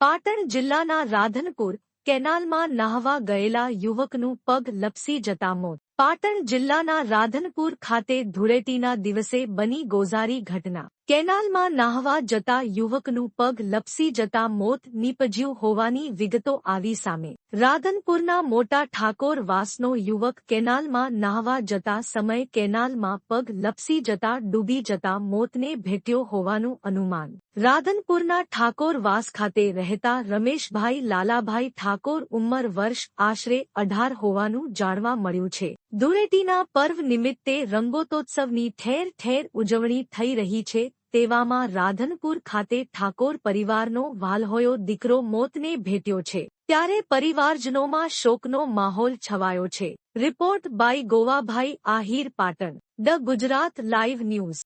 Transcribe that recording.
પાટણ જિલ્લાના રાધનપુર કેનાલમાં નાહવા ગયેલા યુવકનું પગ લપસી જતા મોત. પાટણ જિલ્લાના રાધનપુર ખાતે ધૂળેટીના દિવસે બની ગોઝારી ઘટના. કેનાલમાં નાહવા જતા યુવકનું પગ લપસી જતા મોત નીપજ્યું હોવાની વિગતો આવી સામે. રાધનપુરના મોટા ઠાકોર વાસનો યુવક કેનાલમાં નાહવા જતા સમય કેનાલમાં પગ લપસી જતા ડૂબી જતા મોતને ભેટ્યો હોવાનું અનુમાન. રાધનપુરના ઠાકોર વાસ ખાતે રહેતા રમેશભાઈ લાલાભાઈ ઠાકોર ઉંમર વર્ષ આશરે અઢાર હોવાનું જાણવા મળ્યું છે. ધૂળેટીના પર્વ નિમિત્તે રંગોત્સવની ઠેર ઠેર ઉજવણી થઈ રહી છે. તેવામાં રાધનપુર ખાતે ઠાકોર પરિવારનો વાલહોયો દીકરો મોતને ભેટ્યો છે. ત્યારે પરિવારજનોમાં શોકનો માહોલ છવાયો છે. Report by Govabhai Ahir Patan. The Gujarat live news.